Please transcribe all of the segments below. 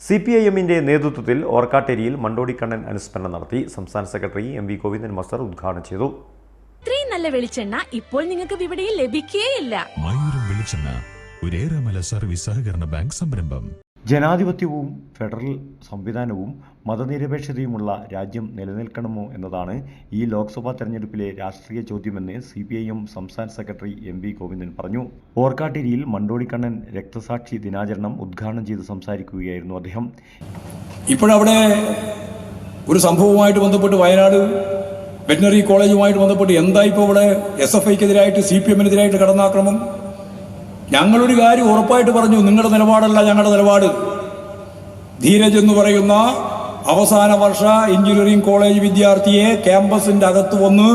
C P I എമ്മിന്റെ നേതൃത്വത്തിൽ ഓർക്കാട്ടേരിയിൽ മണ്ടോടിക്കണ്ണൻ അനുസ്മരണം നടത്തി സംസ്ഥാന secretary M V Govindan master ഉദ്ഘാടനം ചെയ്തു. ഇത്രയും നല്ല വെളിച്ചെണ്ണ ഇപ്പോൾ നിങ്ങൾക്ക് വിപണിയിൽ ലഭിക്കുകയില്ല മയൂരം വെളിച്ചെണ്ണ ഒരേറെമല സർവീസ് സഹകരണ ബാങ്ക് സംരംഭം. ജനാധിപത്യവും ഫെഡറൽ സംവിധാനവും മതനിരപേക്ഷതയുമുള്ള രാജ്യം നിലനിൽക്കണമോ എന്നതാണ് ഈ ലോക്സഭാ തെരഞ്ഞെടുപ്പിലെ രാഷ്ട്രീയ ചോദ്യമെന്ന് സി പി ഐ എം സംസ്ഥാന സെക്രട്ടറി എം വി ഗോവിന്ദൻ പറഞ്ഞു. ഓർക്കാട്ടേരിയിൽ മണ്ടോടിക്കണ്ണൻ രക്തസാക്ഷി ദിനാചരണം ഉദ്ഘാടനം ചെയ്ത് സംസാരിക്കുകയായിരുന്നു അദ്ദേഹം. ഇപ്പോഴവിടെ ഒരു സംഭവവുമായിട്ട് ബന്ധപ്പെട്ട് വയനാട് വെറ്റിനറി കോളേജുമായിട്ട് ബന്ധപ്പെട്ട് എന്താ ഇപ്പോൾ ഇവിടെ എസ് എഫ് ഐക്കെതിരായിട്ട് സി പി എമ്മിനെതിരായിട്ട് കടന്നാക്രമം? ഞങ്ങളൊരു കാര്യം ഉറപ്പായിട്ട് പറഞ്ഞു. നിങ്ങളുടെ നിലപാടല്ല ഞങ്ങളുടെ നിലപാട്. ധീരജ് എന്ന് പറയുന്ന അവസാന വർഷ എഞ്ചിനീയറിംഗ് കോളേജ് വിദ്യാർത്ഥിയെ ക്യാമ്പസിന്റെ അകത്ത് വന്ന്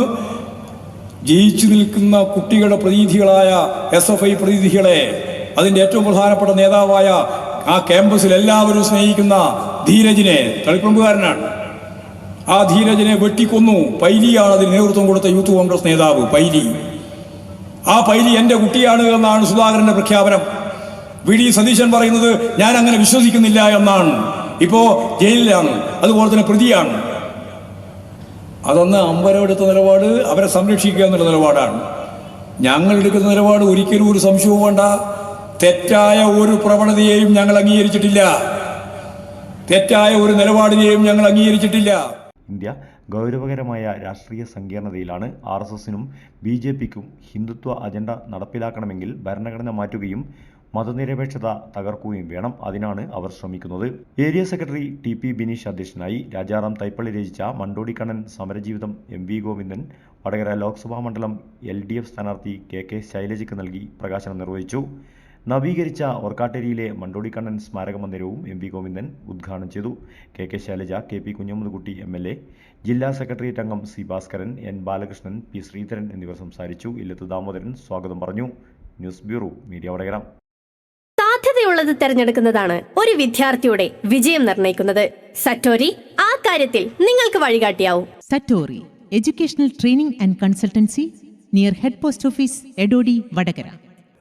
ജയിച്ചു നിൽക്കുന്ന കുട്ടികളുടെ പ്രതിനിധികളായ എസ് എഫ് ഐ പ്രതിനിധികളെ അതിന്റെ ഏറ്റവും പ്രധാനപ്പെട്ട നേതാവായ ആ ക്യാമ്പസിൽ എല്ലാവരും സ്നേഹിക്കുന്ന ധീരജിനെ തളിപ്പറമ്പുകാരനാണ്. ആ ധീരജിനെ വെട്ടിക്കൊന്നു. പൈലിയാണ് അതിന് നേതൃത്വം കൊടുത്ത യൂത്ത് കോൺഗ്രസ് നേതാവ് പൈലി. ആ പൈലി എന്റെ കുട്ടിയാണ് എന്നാണ് സുധാകരന്റെ പ്രഖ്യാപനം. വി. ഡി. സതീശൻ പറയുന്നത് ഞാൻ അങ്ങനെ വിശ്വസിക്കുന്നില്ല എന്നാണ്. ഇപ്പോ ജയിലിലാണ്. അതുപോലെ തന്നെ പ്രതിയാണ്. അതൊന്ന് അമ്പരമെടുത്ത നിലപാട് അവരെ സംരക്ഷിക്കുക എന്നുള്ള നിലപാടാണ്. ഞങ്ങൾ എടുക്കുന്ന നിലപാട് ഒരിക്കലും ഒരു സംശയവും വേണ്ട. തെറ്റായ ഒരു പ്രവണതയെയും ഞങ്ങൾ അംഗീകരിച്ചിട്ടില്ല. തെറ്റായ ഒരു നിലപാടിനെയും ഞങ്ങൾ അംഗീകരിച്ചിട്ടില്ല. ഇന്ത്യ ഗൗരവകരമായ രാഷ്ട്രീയ സങ്കീർണതയിലാണ് ആർ എസ് എസിനും ബി ജെ പിക്കും ഹിന്ദുത്വ അജണ്ട നടപ്പിലാക്കണമെങ്കിൽ ഭരണഘടന മാറ്റുകയും മതനിരപേക്ഷത തകർക്കുകയും വേണം. അതിനാണ് അവർ ശ്രമിക്കുന്നത്. Area secretary T P Bineesh അധ്യക്ഷനായി രാജാറാം തൈപ്പള്ളി രചിച്ച മണ്ടോടിക്കണ്ണൻ സമരജീവിതം എം വി ഗോവിന്ദൻ വടകര ലോക്സഭാ മണ്ഡലം എൽ ഡി എഫ് സ്ഥാനാർത്ഥി കെ കെ ശൈലജയ്ക്ക് നൽകി പ്രകാശനം നിർവഹിച്ചു. നവീകരിച്ച ഓർക്കാട്ടേരിയിലെ മണ്ടോടിക്കണ്ണൻ സ്മാരക മന്ദിരവും എം വി ഗോവിന്ദൻ ഉദ്ഘാടനം ചെയ്തു. K K Shailaja K P Kunhammadkutty M L A ജില്ലാ സെക്രട്ടേറിയറ്റ് അംഗം C Bhaskaran N Balakrishnan P Sreedharan എന്നിവർ സംസാരിച്ചു. ഇല്ലത്ത് ദാമോദരൻ സ്വാഗതം പറഞ്ഞു. News bureau media Vadakara. സാധ്യതയുള്ളത് തിരഞ്ഞെടുക്കുന്നതാണ് ഒരു വിദ്യാർത്ഥിയുടെ വിജയം നിർണയിക്കുന്നത്. സറ്റോരി ആ കാര്യത്തിൽ നിങ്ങൾക്ക് വഴികാട്ടിയാവും. Satori educational training and consultancy near head post office Edodi Vadagara.